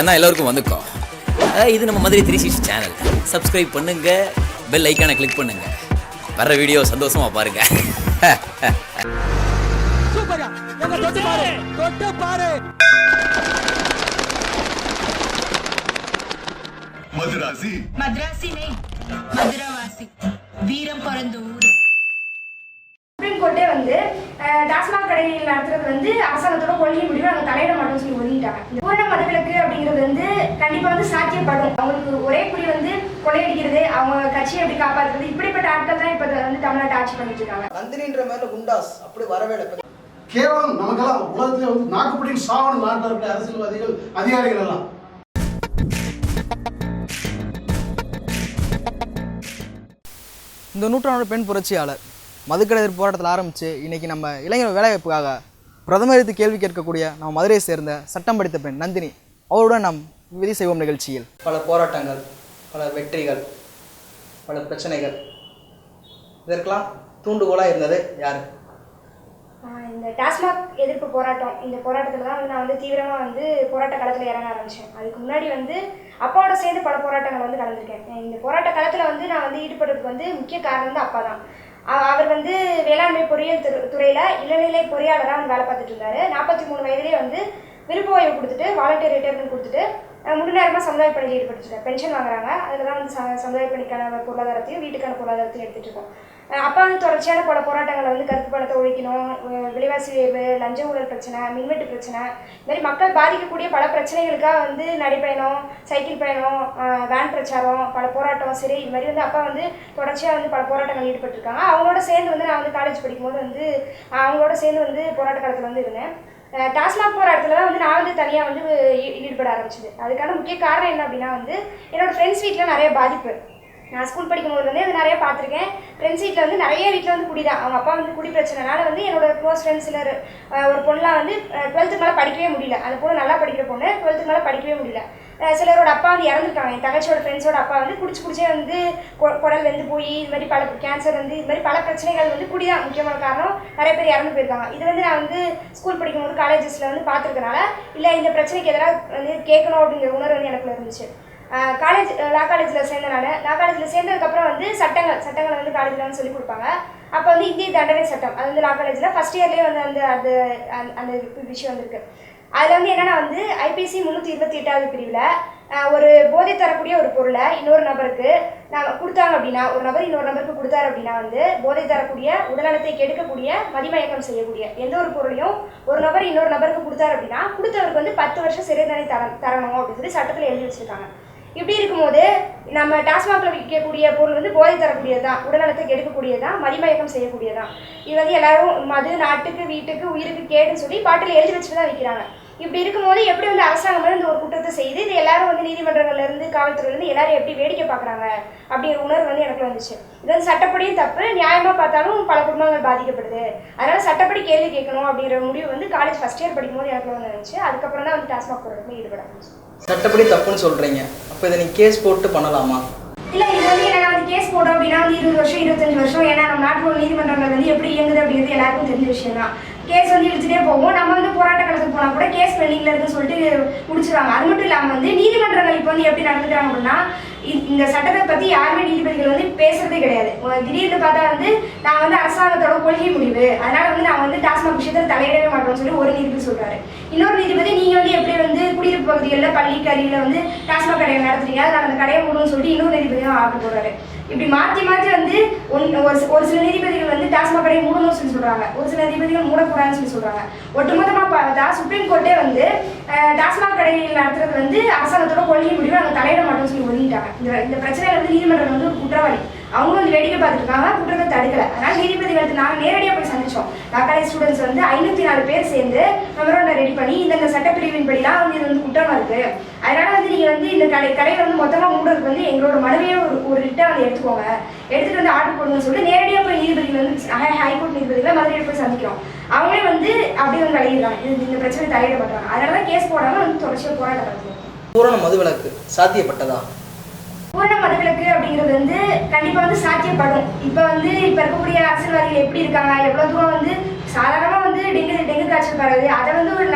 அண்ணா எல்லாருக்கும் வந்துக்கோ இது நம்ம Madurai three six channel subscribe பண்ணுங்க பெல் ஐக்கானை கிளிக் பண்ணுங்க. வர்ற வீடியோ சந்தோஷமா பாருங்க. மதுராசி. மதுராசி வீரம் பிறந்த ஊர். சுப்ரீம் கோர்ட்டே வந்து டாஸ்மாக் கடைகள் நடத்துறது வந்து அரசாங்கத்தோட கொள்கை முடிவு நாங்கள் தலையிட மாட்டோம்னு சொல்லி ஒதுக்கிட்டாங்க. இந்த பூரண மதுவிலக்கு அப்படிங்கிறது வந்து கண்டிப்பாக வந்து சாத்தியப்படும். அவங்களுக்கு ஒரே குறி வந்து கொள்ளையடிக்கிறது அவங்க கட்சியை எப்படி காப்பாற்றுறது இப்படிப்பட்ட ஆட்கள் தான் இப்போ வந்து தமிழ்நாட்டை ஆட்சி பண்ணிட்டு இருக்காங்க நந்தினின்ற மேல குண்டாஸ் அப்படி வரவே இல்லை கேவலம் நமக்கெல்லாம் உலகத்திலே வந்து நாக்குப்படின்னு சாவணும் நாட்டில் இருக்கிற அரசியல்வாதிகள் அதிகாரிகள் எல்லாம். இந்த நூற்றாண்டு பெண் புரட்சியாளர். மதுக்கடை எதிர்ப்பு போராட்டத்தில் ஆரம்பித்து இன்றைக்கி நம்ம இளைஞர் வேலைவாய்ப்புக்காக பிரதமர் எடுத்து கேள்வி கேட்கக்கூடிய நம்ம மதுரையை சேர்ந்த சட்டம் படித்த பெண் நந்தினி அவருடன் நாம் விதி செய்வோம் நிகழ்ச்சியில். பல போராட்டங்கள் பல வெற்றிகள் பல பிரச்சனைகள். இதற்கெல்லாம் தூண்டுகோலாக இருந்தது யார்? ஆஹ் இந்த டாஸ்மாக் எதிர்ப்பு போராட்டம் இந்த போராட்டத்தில் தான் வந்து நான் வந்து தீவிரமாக வந்து போராட்ட களத்தில் இறங்க ஆரம்பித்தேன் அதுக்கு முன்னாடி வந்து அப்பாவோட சேர்ந்து பல போராட்டங்கள் வந்து கலந்துருக்கேன் இந்த போராட்ட களத்தில் வந்து நான் வந்து ஈடுபடுறதுக்கு வந்து முக்கிய காரணம் வந்து அப்பா தான். அவர் வந்து வேளாண்மை பொறியியல் துறை துறையில் இளநிலை பொறியாளராக வந்து வேலை பார்த்துட்டு இருந்தாரு நாற்பத்தி மூணு வயதிலே வந்து விருப்ப ஓய்வு கொடுத்துட்டு வாலண்டியர் ரிட்டையர்மெண்ட் கொடுத்துட்டு அஹ், முழு நேரமாக சமுதாய பணியில் ஈடுபட்டுருக்காரு பென்ஷன் வாங்குறாங்க. அதில் தான் வந்து ச- சமுதாய பணிக்கான பொருளாதாரத்தையும் வீட்டுக்கான பொருளாதாரத்தையும் எடுத்துகிட்டு இருக்கோம். அப்பா வந்து தொடர்ச்சியான பல போராட்டங்களை வந்து கருப்பு பணத்தை ஒழிக்கணும் விலைவாசி உயர்வு லஞ்ச ஊழல் பிரச்சனை மின்வெட்டு பிரச்சனை இந்த மாதிரி மக்கள் பாதிக்கக்கூடிய பல பிரச்சனைகளுக்காக வந்து நடைப்பயணம் சைக்கிள் பயணம் வேன் பிரச்சாரம் பல போராட்டம் சரி இது மாதிரி வந்து அப்பா வந்து தொடர்ச்சியாக வந்து பல போராட்டங்கள் ஈடுபட்டிருக்காங்க. அவங்களோட சேர்ந்து வந்து நான் வந்து காலேஜ் படிக்கும்போது வந்து அவங்களோட சேர்ந்து வந்து போராட்ட காலத்தில் வந்து இருந்தேன். அஹ் டாஸ்மாக் போராட்டத்தில் தான் வந்து நான் வந்து தனியாக வந்து ஈ- ஈடுபட ஆரம்பிச்சது. அதுக்கான முக்கிய காரணம் என்ன அப்படின்னா வந்து என்னோடய ஃப்ரெண்ட்ஸ் வீட்டில் நிறைய பாதிப்பு. நான் ஸ்கூல் படிக்கும் போது வந்து அது நிறைய பார்த்துருக்கேன். ஃப்ரெண்ட்ஸ் வீட்டில் வந்து நிறைய வீட்டில் வந்து குடி தான். அவங்க அப்பா வந்து குடி பிரச்சனைனால வந்து என்னோட க்ளோஸ் ஃப்ரெண்ட்ஸ் சிலர் ஒரு பொண்ணெலாம் வந்து டுவெல்த்து மேலே படிக்கவே முடியல. அது போல் நல்லா படிக்கிற பொண்ணு டுவெல்த்து மேலே படிக்கவே முடியல. சிலரோட அப்பா வந்து இறந்துருக்காங்க. என் தங்கச்சியோட ஃப்ரெண்ட்ஸோட அப்பா வந்து குடிச்சு குடிச்சே வந்து குடல் வந்து போய் இது மாதிரி பல கேன்சர் வந்து இது மாதிரி பல பிரச்சனைகள் வந்து குடி தான். முக்கியமான காரணம் நிறைய பேர் இறந்து போயிருக்காங்க. இது வந்து நான் வந்து ஸ்கூல் படிக்கும்போது காலேஜஸில் வந்து பார்த்துருக்கனால இல்லை இந்த பிரச்சனைக்கு எதனால் வந்து கேட்கணும் அப்படிங்கிற உணர்வு வந்து எனக்குள்ள இருந்துச்சு. காலேஜ் லா காலேஜில் சேர்ந்தனால லா காலேஜில் சேர்ந்ததுக்கப்புறம் வந்து சட்டங்கள் சட்டங்களை வந்து காலேஜில் வந்து சொல்லிக் கொடுப்பாங்க. அப்போ வந்து இந்திய தண்டனை சட்டம் அது வந்து லா காலேஜில் ஃபஸ்ட் இயர்லேயே வந்து அந்த அது அந்த- அந்த விஷயம் வந்திருக்கு. அதில் வந்து என்னென்னா வந்து ஐபிசி முந்நூற்றி இருபத்தி எட்டாவது பிரிவில் ஒரு போதை தரக்கூடிய ஒரு பொருளை இன்னொரு நபருக்கு நான் கொடுத்தாங்க அப்படின்னா ஒரு நபர் இன்னொரு நபருக்கு கொடுத்தாரு அப்படின்னா வந்து போதை தரக்கூடிய உடல்நலத்தை கெடுக்கக்கூடிய மதிமயக்கம் செய்யக்கூடிய எந்த ஒரு பொருளையும் ஒரு நபர் இன்னொரு நபருக்கு கொடுத்தாரு அப்படின்னா கொடுத்தவருக்கு வந்து பத்து வருஷம் சிறை தண்டனை தர தரணும் அப்படின்னு சொல்லி சட்டத்தில் எழுதி வச்சுருக்காங்க. இப்படி இருக்கும்போது நம்ம டாஸ்மாகில் விற்கக்கூடிய பொருள் வந்து போதை தரக்கூடியது தான் உடல்நலத்தை கெடுக்கக்கூடியது தான் மதிமயக்கம் செய்யக்கூடியது தான் இது வந்து எல்லாரும் மது நாட்டுக்கு வீட்டுக்கு உயிருக்கு கேடுன்னு சொல்லி பாட்டில் எழுதி வச்சுட்டு தான் விற்கிறாங்க இப்படி இருக்கும்போது எப்படி வந்து அரசாங்கம் வந்து இந்த ஒரு குற்றத்தை செய்து இது எல்லாரும் வந்து நீதிமன்றங்கள்ல இருந்து காவல்துறையில எல்லாரும் எப்படி வேடிக்கை பார்க்குறாங்க அப்படிங்கிற உணர்வு வந்து எனக்கு வந்துச்சு. இது வந்து சட்டப்படியும் தப்பு நியாயமாக பார்த்தாலும் பல குடும்பங்கள் பாதிக்கப்படுது. அதனால சட்டப்படி கேள்வி கேட்கணும் அப்படிங்கிற முடிவு வந்து காலேஜ் ஃபஸ்ட் இயர் படிக்கும்போது எனக்கு வந்து இருந்துச்சு அதுக்கப்புறம் தான் வந்து டாஸ்மாக் போராட்டத்தில் ஈடுபட சட்டப்படி தப்புன்னு சொல்கிறீங்க இப்போ இதை நீ கேஸ் போட்டு பண்ணலாமா? இல்ல இது வந்து என்ன வந்து கேஸ் போட்டோம் அப்படின்னா வந்து இருபது வருஷம் இருபத்தஞ்சு வருஷம். ஏன்னா நம்ம நாட்டில் நீதிமன்றங்கள் வந்து எப்படி இயங்குது அப்படிங்கிறது எல்லாருக்கும் தெரிஞ்ச விஷயம் தான் கேஸ் வந்து இழுத்துட்டே போகும் நம்ம வந்து போராட்ட காலத்துக்கு போனா கூட கேஸ் பெண்டிங்கில் இருக்குன்னு சொல்லிட்டு முடிச்சிருவாங்க. அது மட்டும் இல்லாம வந்து நீதிமன்றங்கள் இப்போ வந்து எப்படி நடந்துக்கிறாங்க அப்படின்னா இந்த சட்டத்தை பத்தி யாருமே நீதிபதிகள் வந்து பேசுறதே கிடையாது. திடீர்னு பார்த்தா வந்து நான் வந்து அரசாங்கத்தோட கொள்கை முடிவு. அதனால வந்து நான் வந்து டாஸ்மாக் விஷயத்தில் தலையிடவே மாட்டோம்னு சொல்லி ஒரு நீதிபதி சொல்றாரு. இன்னொரு நீதிபதி நீங்க வந்து எப்படி வந்து குடியிருப்பு பகுதிகளில் பள்ளி கல்வியில் வந்து டாஸ்மாக் கடையை நடத்துறீங்க? அதனால அந்த கடையை மூடணும்னு சொல்லிட்டு இன்னொரு நீதிபதியும் ஆர்டர் போடுறாரு இப்படி மாற்றி மாற்றி வந்து ஒன் ஒரு ஒரு சில நீதிபதிகள் வந்து டாஸ்மாக் கடையை மூடணும்னு சொல்லி சொல்கிறாங்க ஒரு சில நீதிபதிகள் மூடக்கூடாதுன்னு சொல்லி சொல்கிறாங்க ஒட்டுமொத்தமாக பார்த்தா சுப்ரீம் கோர்ட்டே வந்து டாஸ்மாக் கடைகள் நடத்துறது வந்து அரசாங்கத்தோட கொள்கை முடிவு நாங்கள் தலையிட மாட்டோம்னு சொல்லி ஒதுங்கிட்டாங்க. இந்த இந்த பிரச்சனையில வந்து நீதிமன்றம் வந்து ஒரு குற்றவாளி. அவங்க வந்து வேடிக்கை பார்த்துருக்காங்க குற்றத்தை குற்றத்தை தடுக்கல. அதனால எடுத்து நாங்கள் நேரடியாக போய் சந்திச்சோம். காலேஜ் ஸ்டூடெண்ட்ஸ் வந்து ஐநூற்றி நாலு பேர் சேர்ந்து மெமரண்டா ரெடி பண்ணி இந்த சட்டப்பிரிவின் படிலாம் வந்து இது வந்து குற்றமா இருக்கு. அதனால வந்து நீங்க வந்து இந்த கடை கடையை வந்து மொத்தமா மூடுறதுக்கு வந்து எங்களோட மனுவையே ஒரு ஒரு ரிட்டை வந்து எடுத்துக்கோங்க. எடுத்துட்டு வந்து ஆர்டர் போடுங்கன்னு சொல்லிட்டு நேரடியாக போய் நீதிபதிகள் வந்து ஹை- ஹைகோர்ட் நீதிபதிகளை மதுரையில் போய் சந்திக்கிறோம். அவங்களே வந்து அப்படியே வந்து விளையிடுறாங்க இது இந்த பிரச்சனை தலையிட மாட்டாங்க அதனால தான் கேஸ் போடாம வந்து தொடர்ச்சியாக போராட்டம் நடத்துவோம் பூரண மதுவிலக்கு சாத்தியப்பட்டதா? பூரண அப்படிங்கிறது வந்து கண்டிப்பாக வந்து சாத்தியப்படும். இப்போ வந்து இப்போ இருக்கக்கூடிய அரசியல்வாதிகள் எப்படி இருக்காங்க? எவ்வளோ தூரம் வந்து சாதாரணமாக வந்து டெங்கு டெங்கு காய்ச்சல் பரவுது. அதை வந்து ஒரு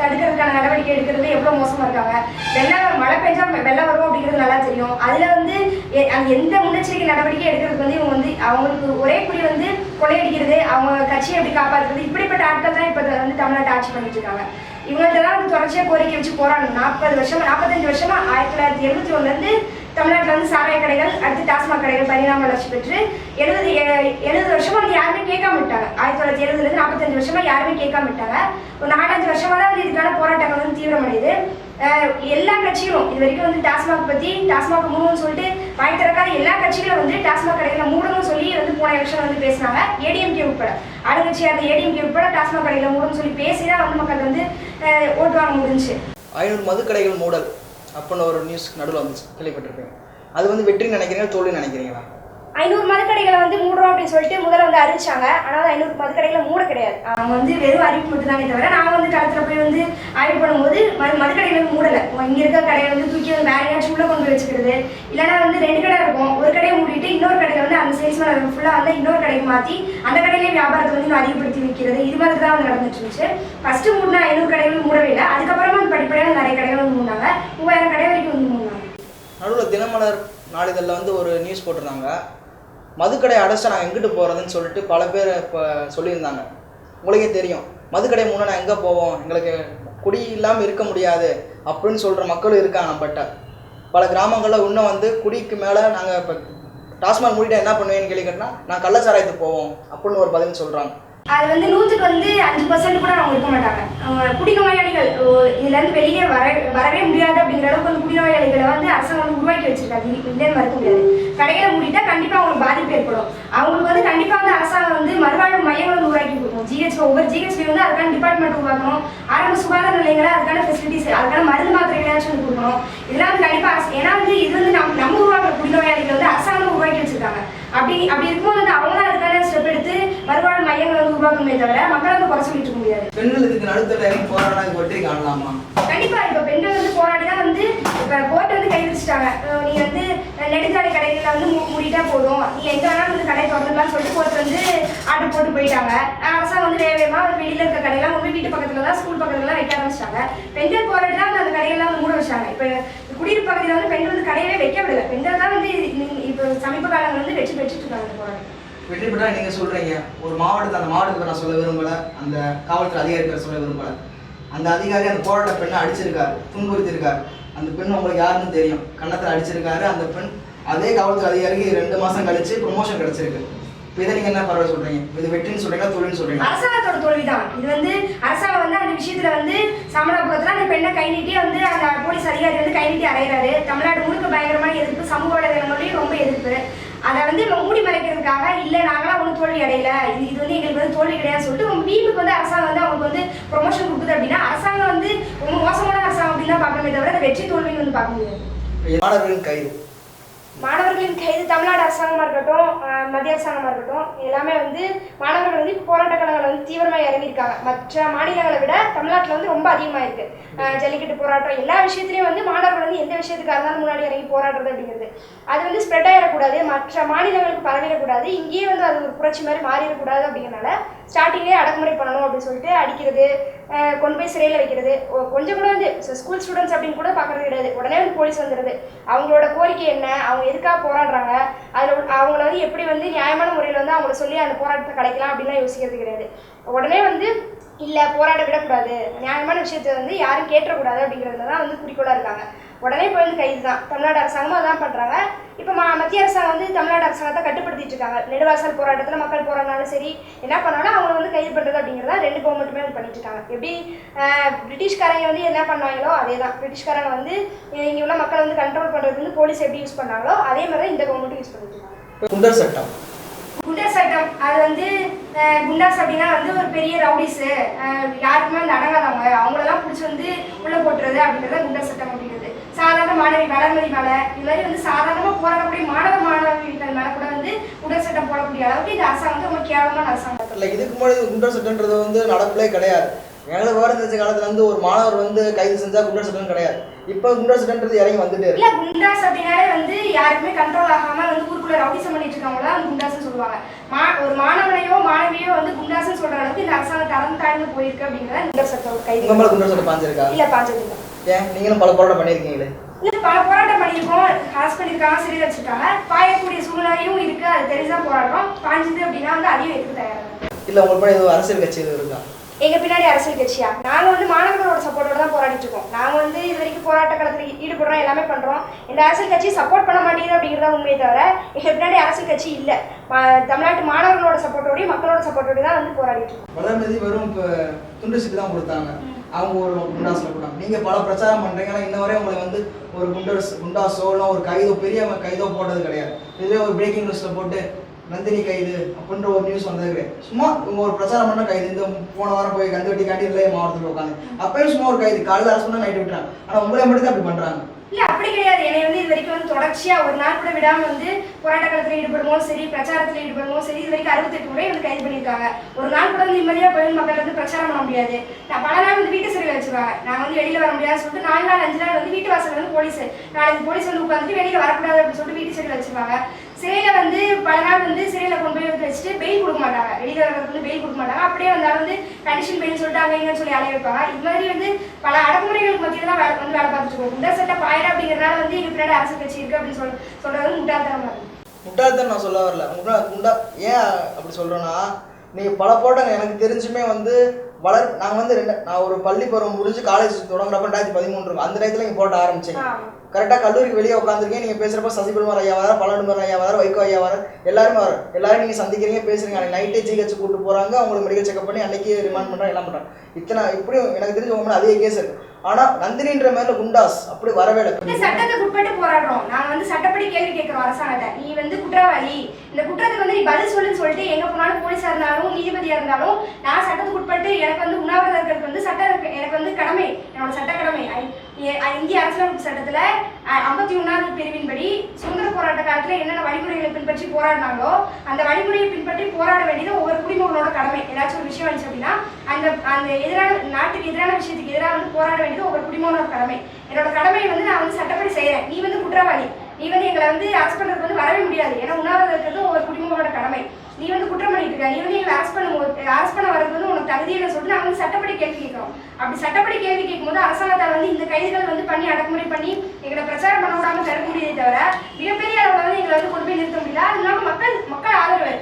தடுக்கிறதுக்கான நடவடிக்கை எடுக்கிறது எவ்வளோ மோசமாக இருக்காங்க? வெள்ளம் மழை பெஞ்சா வெள்ளம் வரும் அப்படிங்கிறது நல்லா தெரியும். அதில் வந்து எ- எந்த முன்னெச்சரிக்கை நடவடிக்கை எடுக்கிறதுக்கு வந்து இவங்க வந்து அவங்களுக்கு ஒரே குறி வந்து கொள்ளையடிக்கிறது அவங்க கட்சியை எப்படி காப்பாற்றுறது இப்படிப்பட்ட ஆட்கள் தான் இப்போ வந்து தமிழ்நாட்டை ஆட்சி பண்ணிட்டு இருக்காங்க. இவங்கள்ட்ட தான் வந்து தொடர்ச்சியாக கோரிக்கை வச்சு போராடணும். நாற்பது வருஷமா நாற்பத்தஞ்சு வருஷமா ஆயிரத்தி தொள்ளாயிரத்தி எழுபத்தி ஒன்றுலேருந்து தமிழ்நாட்டில் வந்து சாராய கடைகள் அடுத்து டாஸ்மாக் கடைகள் பரிணாம வளர்ச்சி பெற்று எழுபது எழுபது வருஷமா வந்து யாருமே கேட்காம விட்டாங்க. ஆயிரத்தி தொள்ளாயிரத்தி எழுபதுலேருந்து நாற்பத்தஞ்சு வருஷமா யாருமே கேட்காம விட்டாங்க. ஒரு நாலஞ்சு வருஷமா தான் வந்து இதுக்கான போராட்டங்கள் வந்து தீவிரமடையுது. எல்லா கட்சிகளும் இது வரைக்கும் வந்து டாஸ்மாக் பற்றி டாஸ்மாக் மூணுன்னு சொல்லிட்டு வாய் திறக்காத எல்லா கட்சிகளும் வந்து டாஸ்மாக் கடைகளை மூடணும்னு சொல்லி வந்து போன எலெக்ஷன் வந்து பேசினாங்க. ஏடிஎம்கே உட்பட. ஆளுங்கட்சியாக இருந்த ஏடிஎம்கே உட்பட டாஸ்மாக் கடைகளை மூடணும்னு சொல்லி பேசி தான் வந்து மக்கள் வந்து ஓட்டு வாங்க முடிஞ்சுச்சு. ஐநூறு மதுக்கடைகள் மூடல். அப்படின்னு ஒரு நியூஸ் நடுவில் வந்துச்சு கேள்விப்பட்டிருப்பீங்க. அது வந்து வெற்றி நினைக்கிறீங்களா தோல்வி நினைக்கிறீங்களா? ஐநூறு மதுக்கடைகளை வந்து மூடுறோம் அப்படின்னு சொல்லிட்டு முதல்ல வந்து அறிவிச்சாங்க. ஆனால் அது ஐநூறு மதுக்கடைகளை மூட கிடையாது. அவங்க வந்து வெறும் அறிவிப்பு மட்டும் தானே தவிர நான் வந்து களத்தில் போய் வந்து ஆய்வு பண்ணும்போது மது மதுக்கடைகளை மூடலை. இங்கே இருக்க கடையை வந்து தூக்கி வந்து வேற ஏதாச்சும் உள்ளே கொண்டு வச்சுக்கிறது. இல்லைன்னா வந்து ரெண்டு கடை இருக்கும் ஒரு கடையை மூடிட்டு இன்னொரு கடையில் வந்து அந்த சேல்ஸ்மேன் ஃபுல்லாக வந்து இன்னொரு கடைக்கு மாற்றி அந்த கடையிலே வியாபாரத்தை வந்து இன்னும் அதிகப்படுத்தி விற்கிறது இது மாதிரி தான் வந்து நடந்துட்டு இருந்துச்சு. ஃபஸ்ட்டு மூணு ஐநூறு கடைகள் மூடவே இல்லை. அதுக்கப்புறமா வந்து படிப்படியாக நிறைய கடைகள் வந்து மூடினாங்க. மூவாயிரம் கடை வரைக்கும் வந்து மூடினாங்க. நடுவில் தினமலர் நாளிதழில் வந்து ஒரு நியூஸ் போட்டிருந்தாங்க. மதுக்கடை அடைச்சா நாங்கள் எங்கிட்டு போகிறதுன்னு சொல்லிட்டு பல பேர் இப்போ சொல்லியிருந்தாங்க. உங்களுக்கே தெரியும். மதுக்கடை மூணு நான் எங்கே போவோம்? எங்களுக்கு குடி இல்லாமல் இருக்க முடியாது அப்படின்னு சொல்கிற மக்களும் இருக்காங்க நம்மகிட்ட. பல கிராமங்களில் இன்னும் வந்து குடிக்கு மேலே நாங்கள் இப்போ டாஸ்மாக் மூடிட்டா என்ன பண்ணுவேன்னு கேள்வி கேட்டா நான் கள்ளச்சாராயத்துக்கு போவோம் அப்படின்னு ஒரு பதில் சொல்கிறாங்க அது வந்து நூற்றுக்கு வந்து அஞ்சு பர்சன்ட் கூட அவங்க இருக்க மாட்டாங்க. அவங்க குடிநோயாளிகள் இதுலேருந்து இதுல இருந்து வெளியே வர வரவே முடியாது அப்படிங்கிற அளவுக்கு வந்து குடிநோயாளிகளை வந்து அரசாங்கம் வந்து உருவாக்கி வச்சிருக்காங்க. இல்லைன்னு மறுக்க முடியாது. கடைகளை மூடிட்டா கண்டிப்பா அவங்களுக்கு பாதிப்பு ஏற்படும். அவங்களுக்கு வந்து கண்டிப்பாக வந்து அரசாங்கம் வந்து மறுவாழ்வு மையங்கள் வந்து ஒவ்வொரு ஜிஹெச்ல வந்து அதுக்கான டிபார்ட்மெண்ட் உருவாக்கணும். ஆரம்ப சுகாதார நிலையங்களை அதுக்கான ஃபெசிலிட்டிஸ் அதுக்கான மருந்து மாத்திரைகளாச்சும் வந்து கொடுக்கணும். இதெல்லாம் வந்து கண்டிப்பாக ஏன்னா வந்து இது வந்து நம்ம நம்ம உருவாக்குற குடிநோயாளிகள் வந்து அரசாங்கம் உருவாக்கி வச்சிருக்காங்க. அப்படி அப்படி இருக்கும்போது வந்து அவங்க தான் அதுக்கான ஸ்டெப் எடுத்து மறுவாழ்வு மையங்களை வந்து உருவாக்கணுமே தவிர மக்களை வந்து குறை சொல்லிட்டு இருக்க முடியாது. பெண்கள் இதுக்கு நடுத்தர இது வெற்றி காணலாமா? கண்டிப்பா இப்ப பெண்கள் வந்து போராடி தான் வந்து இப்ப கோர்ட் வந்து கை வச்சுட்டாங்க. நீங்க வந்து நெடுஞ்சாலை கடைகளில் வந்து மூடிட்டா போதும். நீங்க எங்க வேணாலும் வந்து கடை திறந்துடலாம்னு சொல்லிட்டு கோர்ட் வந்து ஆர்டர் போட்டு போயிட்டாங்க. அரசாங்கம் வந்து வேக வேகமா வெளியில இருக்க கடையெல்லாம் வந்து வீட்டு பக்கத்துல தான் ஸ்கூல் பக்கத்துல தான் வைக்க ஆரம்பிச்சிட்டாங்க. பெண்கள் போராடி தான் அந்த கடையெல்லாம் மூட வச்சாங்க. இப்ப குடியிருப்பு பகுதியில் வந்து பெண்கள் வந்து கடையவே வைக்க விடல பெண்கள் தான் வந்து இப்போ சமீப காலங்கள் வந்து வெற்றி பெற்றுட்டு இருக்காங்க போராட்டம் வெற்றி பெற்றா நீங்க சொல்றீங்க. ஒரு மாவட்டத்தை அந்த மாவட்டத்தை நான் சொல்ல விரும்பல. அந்த காவல்துறை அதிகாரிகளை சொல்ல விரும்பல. அந்த அதிகாரி அந்த போராட்ட பெண்ணை அடிச்சிருக்காரு துன்புறுத்திருக்காரு அந்த பெண் உங்களுக்கு யாருன்னு தெரியும். கன்னத்தில் அடிச்சிருக்காரு. அந்த பெண் அதே காவல்துறை அதிகாரிக்கு ரெண்டு மாசம் கழிச்சு ப்ரொமோஷன் கிடைச்சிருக்கு. இதை நீங்க என்ன பரவாயில்ல சொல்றீங்க? இது வெற்றின்னு சொல்றீங்களா தொழில்னு சொல்றீங்களா? அரசாங்கத்தோட தோல்விதான். இது வந்து அரசாங்கம் வந்து அந்த விஷயத்துல வந்து சமணபுரத்துல அந்த பெண்ணை கை நீட்டி வந்து அந்த போலீஸ் அதிகாரி வந்து கை நீட்டி அறையிறாரு. தமிழ்நாடு முழுக்க பயங்கரமான எதிர்ப்பு சமூக வலைதளங்களையும் ரொம்ப எதிர்ப்பு. அதை வந்து இவங்க மூடி மறைக்கிறதுக்காக இல்ல நாங்களாம் ஒன்றும் தோல்வி அடையல. இது இது வந்து எங்களுக்கு வந்து தோல்வி கிடையாதுன்னு சொல்லிட்டு உங்க வீட்டுக்கு வந்து அரசாங்கம் வந்து அவங்களுக்கு வந்து ப்ரொமோஷன் கொடுக்குது அப்படின்னா அரசாங்கம் வந்து ரொம்ப மோசமான அரசாங்கம் அப்படின்னு தான் பார்க்கணுமே தவிர அந்த வெற்றி தோல்வின்னு வந்து பார்க்க முடியாது. மாணவர்களின் கைது மாணவர்களின் கைது தமிழ்நாடு அரசாங்கமாக இருக்கட்டும் மத்திய அரசாங்கமாக இருக்கட்டும் எல்லாமே வந்து மாணவர்கள் வந்து போராட்ட கழகங்கள் வந்து தீவிரமாக இறங்கியிருக்காங்க. மற்ற மாநிலங்களை விட தமிழ்நாட்டில் வந்து ரொம்ப அதிகமாக இருக்கு ஜல்லிக்கட்டு போராட்டம் எல்லா விஷயத்துலையும் வந்து மாணவர்கள் வந்து எந்த விஷயத்துக்காக இருந்தாலும் முன்னாடி இறங்கி போராடுறது அப்படிங்கிறது. அது வந்து ஸ்ப்ரெட் ஆகிடக்கூடாது மற்ற மாநிலங்களுக்கு பரவிடக்கூடாது. இங்கேயே வந்து அது ஒரு புரட்சி மாதிரி மாறிடக்கூடாது அப்படிங்கிறனால ஸ்டார்டிங்லேயே அடக்குமுறை பண்ணணும் அப்படின்னு சொல்லிட்டு அடிக்கிறது கொண்டு போய் சிறையில் வைக்கிறது. கொஞ்சம் கூட வந்து ஸ்கூல் ஸ்டூடெண்ட்ஸ் அப்படின்னு கூட பார்க்கறது கிடையாது. உடனே வந்து போலீஸ் வந்துடுது அவங்களோட கோரிக்கை என்ன? அவங்க எதுக்காக போராடுறாங்க? அதில் அவங்கள வந்து எப்படி வந்து நியாயமான முறையில் வந்து அவங்கள சொல்லி அந்த போராட்டத்தை கலைக்கலாம் அப்படின்லாம் யோசிக்கிறது கிடையாது. உடனே வந்து இல்லை போராட விடக்கூடாது. நியாயமான விஷயத்தை வந்து யாரும் கேட்டக்கூடாது அப்படிங்கிறதுல தான் வந்து குறிக்கோளாக இருக்காங்க. உடனே போய் வந்து கைது தான் தமிழ்நாடு அரசாங்கமும் அதான் பண்ணுறாங்க இப்போ மத்திய அரசாங்கம் வந்து தமிழ்நாடு அரசாங்கத்தை கட்டுப்படுத்திட்டு இருக்காங்க. நெடுவாசல் போராட்டத்தில் மக்கள் போராடினாலும் சரி என்ன பண்ணாலும் அவங்கள வந்து கைது பண்ணுறது அப்படிங்கிறத ரெண்டு கவர்மெண்ட்டுமே வந்து பண்ணிட்டு இருக்காங்க. எப்படி பிரிட்டிஷ்காரங்க வந்து என்ன பண்ணாங்களோ அதே தான் பிரிட்டிஷ்காரங்க வந்து இங்கே உள்ள மக்களை வந்து கண்ட்ரோல் பண்ணுறது வந்து போலீஸ் எப்படி யூஸ் பண்ணாங்களோ அதே மாதிரி தான் இந்த கவர்மெண்ட்டும் யூஸ் பண்ணிட்டு இருக்காங்க. குண்டர் சட்டம். குண்டர் சட்டம். அது வந்து குண்டாஸ் அப்படின்னா வந்து ஒரு பெரிய ரவுடிஸு யாருக்குமே வந்து அடங்காதவங்க அவங்களெல்லாம் பிடிச்சி வந்து உள்ளே போட்டுறது அப்படிங்கிறது குண்டர் சட்டம் மாணவி வளர்மதி மேலே இது மாதிரி வந்து சாதாரணமாக போராடக்கூடிய மாணவ மாணவிகள் மேலே கூட வந்து குண்டர் சட்டம் போடக்கூடிய அளவுக்கு இந்த அரசாங்கம் ரொம்ப கேவலமான அரசாங்கம். இல்லை இதுக்கு முன்னாடி குண்டர் சட்டன்றது வந்து நடப்பிலே கிடையாது. எங்களுக்கு விவரம் தெரிஞ்ச காலத்துல வந்து ஒரு மாணவர் வந்து கைது செஞ்சா குண்டர் சட்டம் கிடையாது. இப்போ குண்டர் சட்டன்றது இறங்கி வந்துட்டே இருக்கு. இல்ல குண்டாஸ் அப்படின்னாலே வந்து யாருக்குமே கண்ட்ரோல் ஆகாம வந்து ஊருக்குள்ள ரவுடிசம் பண்ணிட்டு இருக்கவங்க தான் குண்டாஸ்னு சொல்லுவாங்க. மா ஒரு மாணவனையோ மாணவியோ வந்து குண்டாஸ்னு சொல்ற அளவுக்கு இந்த அரசாங்கம் தரம் தாழ்ந்து போயிருக்கு அப்படிங்கிறத குண்டர் சட்டம் கைது குண்டர் சட்டம் பாஞ்சிருக்கா? இல்ல இல்ல ஏன்? நீங்களும் பல போராட்டம் பண்ணியிருக்கீங்களே இல்ல பல போராட்டம் பண்ணியிருக்கோம். பண்ணியிருக்காங்க சிறையில் வச்சிருக்காங்க. பாயக்கூடிய சூழ்நிலையும் இருக்கு. அது தெரிஞ்சா போராடுறோம். பாஞ்சது அப்படின்னா வந்து அதையும் எடுத்து தயாராக இல்ல உங்களுக்கு கூட எதுவும் அரசியல் கட்சி எதுவும் இருக்கா? எங்க பின்னாடி அரசியல் கட்சியா? நாங்க வந்து மாணவர்களோட சப்போர்ட்டோட தான் போராடிட்டு இருக்கோம். நாங்க வந்து இது வரைக்கும் போராட்ட களத்துல ஈடுபடுறோம் எல்லாமே பண்றோம். இந்த அரசியல் கட்சி சப்போர்ட் பண்ண மாட்டேங்குது அப்படிங்கிறத உண்மையை தவிர எங்க பின்னாடி அரசியல் கட்சி இல்ல. தமிழ்நாட்டு மாணவர்களோட சப்போர்ட்டோடய மக்களோட சப்போர்ட்டோடய தான் வந்து போராடிட்டு இருக்கோம். வெறும் இப்போ துண்டு சீட்டு தான் கொடுத்தாங்க. அவங்க ஒரு குண்டாஸில் கொடுத்தாங்க நீங்கள் பல பிரச்சாரம் பண்ணுறீங்க ஆனால் இன்ன வரை உங்களை வந்து ஒரு குண்டர்ஸ் குண்டாஸோ இல்லை ஒரு கைதோ பெரிய கைதோ போட்டது கிடையாது. இதுவே ஒரு பிரேக்கிங் நியூஸில் போட்டு நந்தினி கைது அப்படின்ற ஒரு நியூஸ் வந்தது கிடையாது. சும்மா இவங்க ஒரு பிரச்சாரம் பண்ண கைது. இந்த போன வாரம் போய் கந்து வெட்டி காட்டி இல்லை மாவட்டத்தில் உட்காந்து அப்பயும் சும்மா ஒரு கைது. காலையில் அரசு பண்ணால் நைட்டு விட்டுறாங்க. ஆனால் உங்களை மட்டும் தான் அப்படி பண்ணுறாங்க இல்ல அப்படி கிடையாது. என்னை வந்து இது வரைக்கும் வந்து தொடர்ச்சியாக ஒரு நாள் கூட விடாமல் வந்து போராட்ட காலத்தில் ஈடுபடுவோம் சரி பிரச்சாரத்தில் ஈடுபடுவோம் சரி இது வரைக்கும் அறுபத்தெட்டு முறை வந்து கைது பண்ணியிருக்காங்க. ஒரு நாள் கூட வந்து நிம்மதியாக போய் மக்கள் வந்து பிரச்சாரம் பண்ண முடியாது. நான் பல நாள் வந்து வீட்டு சிறையில் வச்சுருவாங்க நான் வந்து வெளியில் வர முடியாதுன்னு சொல்லிட்டு நாலு நாள் அஞ்சு நாள் வந்து வீட்டு வாசல் வந்து போலீஸ் நாளைக்கு போலீஸ் வந்து உட்காந்துட்டு வெளியில் வரக்கூடாது அப்படின்னு சொல்லிட்டு வீட்டு சிறையில் வச்சிருக்காங்க சிறையில் வந்து பல நாள் வந்து சிறையில் கொண்டு போய் வச்சுட்டு பெயில் கொடுக்க மாட்டாங்க. வெளியில் வரது வந்து பெயில் கொடுக்க மாட்டாங்க. அப்படியே வந்தாலும் வந்து கண்டிஷன் பெயில் சொல்லிட்டு அங்க சொல்லி அலைய வைப்பாங்க. இது மாதிரி வந்து பல அடக்குமுறைகளுக்கு மத்தியில தான் வேலை இருக்கோம் குண்டர் சட்ட பாயிரம் அப்படிங்கிறனால வந்து எங்க பின்னாடி அரசு கட்சி இருக்கு அப்படின்னு சொல் சொல்றது முட்டாள்தனமா இருக்கு. முட்டாள்தான் நான் சொல்ல வரல. முட்டா முட்டா ஏன் அப்படி சொல்கிறேன்னா நீங்கள் பல போட்டங்க எனக்கு தெரிஞ்சுமே வந்து வளர் நாங்கள் வந்து ரெண்டு நான் ஒரு பள்ளி பருவம் முடிஞ்சு காலேஜ் தொடங்குறப்ப ரெண்டாயிரத்தி பதிமூணு இருக்கும். அந்த டயத்தில் நீங்கள் போட்ட ஆரம்பிச்சீங்க. ஆமா. கரெக்டாக கல்லூரிக்கு வெளியே உட்காந்துருக்கீங்க நீங்கள் பேசுகிறப்ப சசிகுமார் ஐயா வர பழனிமர் ஐயா வர வைகோ ஐயா வர எல்லாருமே வர எல்லாரும் நீங்கள் சந்திக்கிறீங்க பேசுறீங்க. அன்னைக்கு நைட்டே ஜிஹெச் கூட்டு போகிறாங்க அவங்களுக்கு மெடிக்கல் செக்அப் பண்ணி அன்னைக்கு ரிமாண்ட் பண்ணுறாங்க எல்லாம் பண்ணுறாங்க இத்தனை இப்படியும் எனக்கு தெரிஞ்ச உங்க மேலே அதிக கேஸ் இருக்கு. ஆனா நந்தினின்ற மேல குண்டாஸ் அப்படி வரவே இந்த இல்லை சட்டத்துக்கு உட்பட்டு போராடுறோம். நாங்க வந்து சட்டப்படி கேள்வி கேட்கிறோம் அரசாங்கத்தை. நீ வந்து குற்றவாளி. இந்த குற்றத்துக்கு வந்து நீ பதில் சொல்லுன்னு சொல்லிட்டு எங்க போனாலும் போலீஸா இருந்தாலும் நீதிபதியா இருந்தாலும் நான் சட்டத்துக்கு உட்பட்டு எனக்கு வந்து உண்ணாவிரதம் இருக்கிறதுக்கு வந்து சட்ட எனக்கு வந்து கடமை. என்னோட சட்ட கடமை. இந்திய அரசியலமைப்பு சட்டத்துல ஐம்பத்தி ஒன்னாவது பிரிவின்படி சுதந்திர போராட்ட காலத்துல என்னென்ன வழிமுறைகளை போராடினாங்களோ அந்த வழிமுறையை பின்பற்றி போராட வேண்டியது ஒவ்வொரு குடிமகனோட கடமை. ஏதாச்சும் ஒரு விஷயம் வந்துச்சு அப்படின்னா அந்த அந்த எதிரான நாட்டுக்கு எதிரான விஷயத்துக்கு எதிராக வந்து போராட வேண்டியது ஒவ்வொரு குடிமகனோட கடமை. என்னோட கடமையை வந்து நான் வந்து சட்டப்படி செய்கிறேன் நீ வந்து குற்றவாளி. நீ வந்து எங்களை வந்து அரசு பண்ணுறதுக்கு வந்து வரவே முடியாது. ஏன்னா உண்ணாவிரதம் இருக்கிறது ஒவ்வொரு குடிமகனோட கடமை. நீ வந்து குற்றம் பண்ணிட்டு இருக்க. நீ வந்து எங்களை பண்ணும்போது அரஸ்ட் பண்ண வரது வந்து உனக்கு தகுதியில்லை சொல்லிட்டு நாங்கள் வந்து சட்டப்படி கேள்வி கேட்கிறோம். அப்படி சட்டப்படி கேள்வி கேட்கும்போது அரசாங்கத்தால் வந்து இந்த கைதுகள் வந்து பண்ணி அடக்குமுறை பண்ணி எங்களை பிரச்சாரம் பண்ண விடாம தரக்கூடியதை முடியுதே தவிர மிகப்பெரிய அளவில் வந்து எங்களை வந்து கொண்டு போய் நிறுத்த முடியல. அது இல்லாமல் மக்கள் மக்கள் ஆதரவு.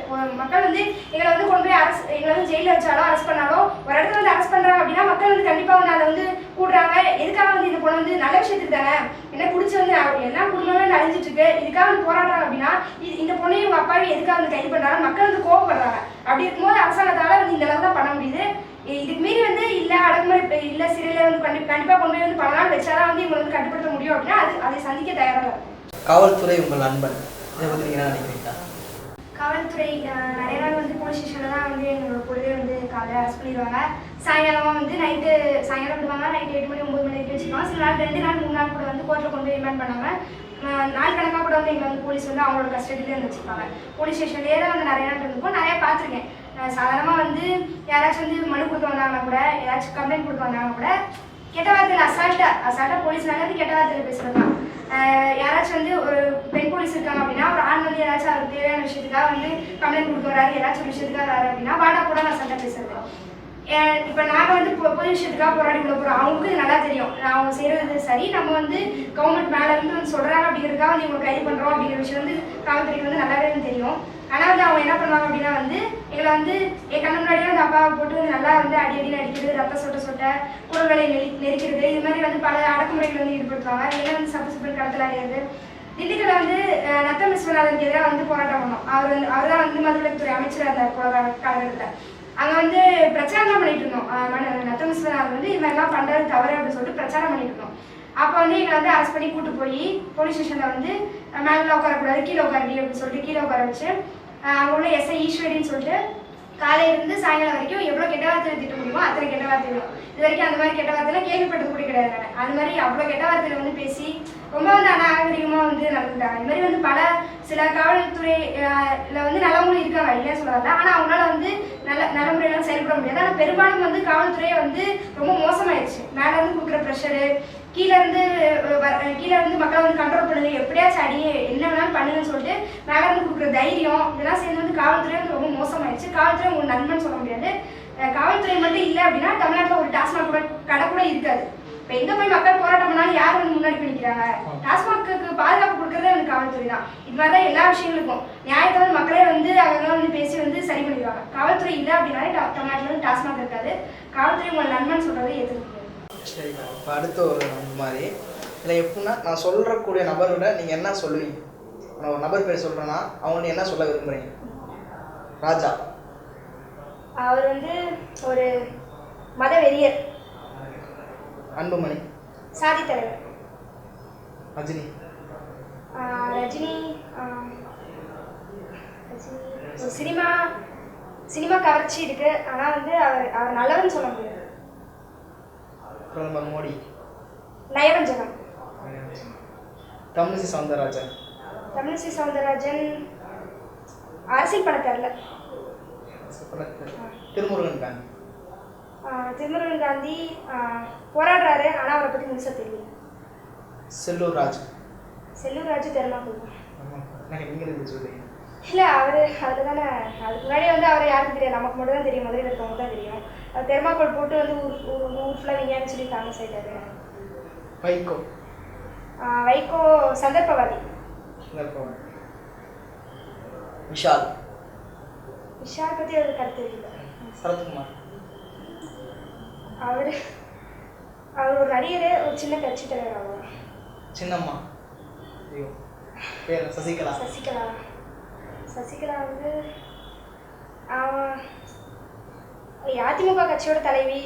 மக்கள் வந்து எங்களை வந்து கொண்டு போய் அரசு எங்களை வந்து ஜெயிலில் வச்சாலோ அரஸ்ட் பண்ணாலோ ஒரு இடத்துல வந்து அரஸ்ட் பண்ணுறாங்க அப்படின்னா மக்கள் வந்து கண்டிப்பாக வந்து அதை வந்து கூடுறாங்க எதுக்காக வந்து இது பொண்ணு வந்து நல்ல விஷயத்துக்கு தானே? என்ன குடிச்சு வந்து அவ- குடும்பமே வந்து அழிஞ்சிட்டு இருக்கு இதுக்காக வந்து போராடுறாங்க அப்படின்னா இந்த பொண்ணையும் உங்க அப்பாவையும் எதுக்காக வந்து கைது பண்றாங்க? மக்கள் வந்து கோவப்படுறாங்க. அப்படி இருக்கும்போது அரசாங்கத்தால வந்து இந்த அளவு தான் பண்ண முடியுது. இதுக்கு மீறி வந்து இல்ல அடக்குமுறை இப்ப இல்ல சிறையில வந்து கண்டி கண்டிப்பா கொண்டு போய் வந்து பல நாள் வச்சாதான் வந்து இவங்களை வந்து கட்டுப்படுத்த முடியும் அப்படின்னா அது அதை சந்திக்க தயாராக இருக்கும் காவல்துறை உங்கள் நண்பன். இதை பற்றி நீங்கள் என்ன நினைக்கிறீங்க? காவல்துறை நிறைய நாள் வந்து போலீஸ் ஸ்டேஷனில் தான் வந்து எங்களோட கூடவே வந்து காலையில் அரெஸ்ட் பண்ணிடுவாங்க. சாயங்காலமாக வந்து நைட்டு சாயங்காலம் விடுவாங்க. நைட்டு எட்டு மணி ஒம்பது மணி வரைக்கும் வச்சுருவாங்க சில நாள் ரெண்டு நாள் மூணு நாள் கூட வந்து கோர்ட்டில் கொண்டு போய் ரிமாண்ட் பண்ணாங்க நாள் கணக்காக கூட வந்து எங்களை வந்து போலீஸ் வந்து அவங்களோட கஸ்டடியிலே இருந்து வச்சுருப்பாங்க போலீஸ் ஸ்டேஷன்லேயே தான் வந்து நிறைய நாள் இருந்திருக்கும். நிறைய பார்த்துருக்கேன். சாதாரணமாக வந்து யாராச்சும் வந்து மனு கொடுக்க வந்தாங்கன்னா கூட யாராச்சும் கம்ப்ளைண்ட் கொடுக்க வந்தாங்கன்னா கூட கெட்ட வார்த்தையில் அசால்ட்டாக அசால்ட்டாக போலீஸ்னால வந்து கெட்ட வார்த்தையில் பேசுகிறது தான். யாராச்சும் வந்து ஒரு பெண் போலீஸ் இருக்காங்க அப்படின்னா ஒரு ஆண் வந்து யாராச்சும் அவருக்கு தேவையான விஷயத்துக்காக வந்து கம்ப்ளைண்ட் கொடுக்க வராரு ஏதாச்சும் விஷயத்துக்காக வராரு அப்படின்னா வாடா கூட நான் சண்டை பேசுறது இப்போ நாங்கள் வந்து இப்போ பொது விஷயத்துக்காக போராடி உள்ள போகிறோம் அவங்களுக்கு நல்லா தெரியும். நான் அவங்க செய்கிறது சரி நம்ம வந்து கவர்மெண்ட் மேலே இருந்து வந்து சொல்கிறாங்க அப்படிங்கிறதுக்காக வந்து இவங்க கைது பண்ணுறோம் அப்படிங்கிற விஷயம் வந்து காவல்துறைக்கு வந்து நல்லாவே தெரியும். ஆனால் வந்து அவங்க என்ன பண்ணுவாங்க அப்படின்னா வந்து எங்களை வந்து என் கண்ணு முன்னாடியே வந்து அப்பாவை போட்டு வந்து நல்லா வந்து அடி அடி அடிக்கிறது ரத்த சொட்ட சொட்ட குரல்களை நெரி நெரிக்கிறது இது மாதிரி வந்து பல அடக்குமுறைகள் வந்து ஈடுபடுத்துவாங்க. இல்லைன்னா வந்து சப்பு சப்பு கடத்தல் அடையாது திண்டுக்கல்ல வந்து அஹ், நத்தம் விஸ்வநாதனுக்கு எதிராக வந்து போராட்டம் பண்ணோம். அவர் வந்து அவர் தான் வந்து மதுவிலக்குத்துறை அமைச்சராக இருந்தார் போகிற காலகட்டத்தில் அங்கே வந்து பிரச்சாரம் தான் பண்ணிட்டு இருந்தோம். அஹ், மன- வந்து இவெல்லாம் மாதிரிலாம் பண்ணுறது தவறு அப்படின்னு சொல்லிட்டு பிரச்சாரம் பண்ணிட்டு இருந்தோம். அப்போ வந்து எங்களை வந்து அரெஸ்ட் பண்ணி கூட்டு போய் போலீஸ் ஸ்டேஷனில் வந்து மேலே உட்காரக்கூடாது கீழே உட்காரடி அப்படின்னு சொல்லிட்டு கீழே உட்கார வச்சு அங்கே உள்ள எஸ்ஐ ஈஸ்வரின்னு சொல்லிட்டு காலையிலேருந்து சாயங்காலம் வரைக்கும் எவ்வளோ கெட்ட வார்த்தையில் திட்ட முடியுமோ அத்தனை கெட்ட வார்த்தைகளும். இது வரைக்கும் அந்த மாதிரி கெட்ட வார்த்தையில கேள்விப்பட்டது கூட கிடையாது அது மாதிரி அவ்வளோ கெட்ட வார்த்தையில் வந்து பேசி ரொம்ப வந்து அநாகரிகமாக வந்து நடந்துட்டாங்க இது மாதிரி வந்து பல சில காவல்துறை வந்து நல்லவங்களும் இருக்காங்க. இல்லையா சொல்லல ஆனால் அவங்களால வந்து நல்ல நல்ல முறையெல்லாம் செயல்பட முடியாது. ஆனால் பெரும்பாலும் வந்து காவல்துறையை வந்து ரொம்ப மோசமாயிடுச்சு. மேலே இருந்து கொடுக்குற ப்ரெஷரு கீழே இருந்து வர- கீழே இருந்து மக்களை வந்து கண்ட்ரோல் பண்ணுங்க எப்படியாச்சும் அடி என்ன வேணாலும் பண்ணுங்கன்னு சொல்லிட்டு மேலே இருந்து கொடுக்குற தைரியம் இதெல்லாம் சேர்ந்து வந்து காவல்துறை வந்து ரொம்ப மோசமாயிடுச்சு. காவல்துறை உங்களுக்கு நன்மைன்னு சொல்ல முடியாது. காவல்துறை மட்டும் இல்லை அப்படின்னா தமிழ்நாட்டில் ஒரு டாஸ்மாக் கூட கடை கூட இருக்காது. இப்போ எங்கே போய் மக்கள் போராட்டம் பண்ணாலும் யார் வந்து முன்னாடி போய் நிற்கிறாங்க டாஸ்மாக்கு பாதுகாப்பு கொடுக்குறதே வந்து காவல்துறை தான். இது மாதிரி தான் எல்லா விஷயங்களுக்கும். நியாயத்தை வந்து மக்களே வந்து அவங்க வந்து பேசி வந்து சரி பண்ணிடுவாங்க. காவல்துறை இல்லை அப்படின்னாலே டா- தமிழ்நாட்டில் வந்து டாஸ்மாக் இருக்காது. காவல்துறை உங்களை நன்மைன்னு சொல்கிறத ஏற்றுக்க இப்போ அடுத்த ஒரு மாதிரி. இதில் எப்படின்னா நான் சொல்கிறக்கூடிய நபரோட நீங்கள் என்ன சொல்லுவீங்க? நான் ஒரு நபர் பேர் சொல்கிறேன்னா அவங்க என்ன சொல்ல விரும்புகிறீங்க ராஜா. அவர் வந்து ஒரு மத வெறியர் அன்புமணி. சாதி தலைவர் ரஜினி ரஜினி. சினிமா சினிமா கவர்ச்சி இருக்கு. ஆனால் வந்து அவர் அவர் நல்லவன்னு சொல்ல முடியாது. பிரதமர் மோடி. நயவஞ்சகம். தமிழிசை சவுந்தரராஜன். தமிழிசை சவுந்தரராஜன். அரசியல் பண்ண தெரில திருமுருகன் காந்தி திருமுருகன் காந்தி போராடுறாரு. ஆனால் அவரை பற்றி முழுசாக தெரியல. செல்லூர் ராஜ் செல்லூர் ராஜு தெரியுமா இல்லை அவர் அதில் தானே அதுக்கு முன்னாடி வந்து அவரை யாருக்கும் தெரியாது. நமக்கு மட்டும் தான் தெரியும். மதுரையில் இருக்கவங்க தான் தெரியும். தெர்மாக்கோல் போட்டு வந்து ஊர் ஊர் ஃபுல்லாக விஞ்ஞானி சொல்லி ஃபேமஸ் ஆயிட்டாரு வைகோ. வைகோ சந்தர்ப்பவாதி. விஷால். விஷால் பற்றி ஒரு கருத்து இல்லை சரத்குமார். அவர் அவர் ஒரு நடிகர் ஒரு சின்ன கட்சி தலைவர் அவர். சின்னம்மா. ஐயோ பேர் சசிகலா. சசிகலா. சசிகலா வந்து அதிமுக கட்சியோட தலைவி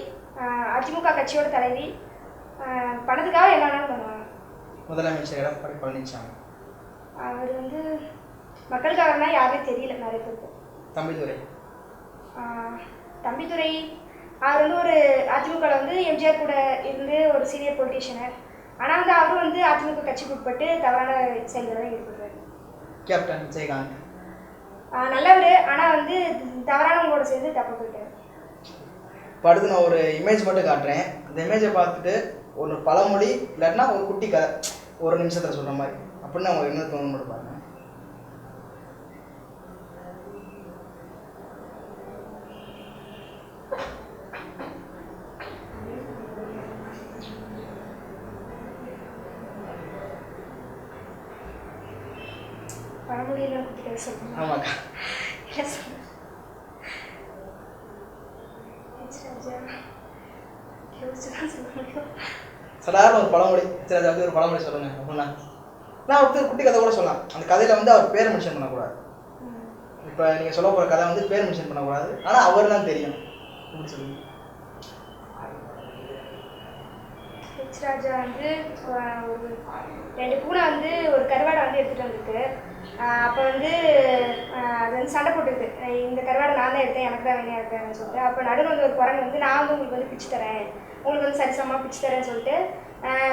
அதிமுக கட்சியோட தலைவி பணத்துக்காக என்ன பண்ணுவாங்க. முதலமைச்சர் எடப்பாடி பழனிசாமி அவர் வந்து மக்களுக்காகனா யாருமே தெரியல நிறைய பேருக்கு. தம்பிதுரை. தம்பிதுரை அவர் வந்து ஒரு அதிமுகவில் வந்து எம்ஜிஆர் கூட இருந்து ஒரு சீனியர் பொலிட்டீஷியனு ஆனால் வந்து அவரும் வந்து அதிமுக கட்சிக்கு உட்பட்டு தவறான செயல்களை ஈடுபடுறாரு கேப்டன் விஜயகாந்த். நல்லவர். ஆனால் வந்து தவறானவங்களோட சேர்ந்து தப்பு போயிட்டாரு. இப்போ அடுத்து நான் ஒரு இமேஜ் மட்டும் காட்டுறேன். அந்த இமேஜை பார்த்துட்டு ஒரு பழமொழி இல்லாட்டினா ஒரு குட்டி கதை. ஒரு நிமிஷத்தில் சொல்கிற மாதிரி. அப்படின்னு அவங்க என்ன தோணும் மட்டும் பாருங்க பழமொழியில் குட்டி கதை சொல்லுங்க ஆமாக்கா. இல்லை சாதாரண ஒரு பழமொழி? சரி அதை வந்து ஒரு பழமொழி சொல்லுங்க அப்படின்னா. நான் ஒருத்தர் குட்டி கதை கூட சொல்லலாம். அந்த கதையில் வந்து அவர் பேர் மென்ஷன் பண்ணக்கூடாது. இப்போ நீங்கள் சொல்ல போகிற கதை வந்து பேர் மென்ஷன் பண்ணக்கூடாது. ஆனால் அவர் தான் தெரியும். எப்படி சொல்லுங்க? ராஜா வந்து ஒரு ரெண்டு பூனை வந்து ஒரு கருவாடை வந்து எடுத்துகிட்டு வந்திருக்கு. அப்போ வந்து அது வந்து சண்டை போட்டுருக்கு. இந்த கருவாடை நான் தான் எடுத்தேன் எனக்கு தான் வேணும் எனக்கு சொல்லிட்டு. அப்போ நடுவில் வந்து ஒரு குரங்கு வந்து நான் வந்து உங்களுக்கு வந்து பிச்சு தரேன். உங்களுக்கு வந்து சரிசமமாக பிச்சு தரேன்னு சொல்லிட்டு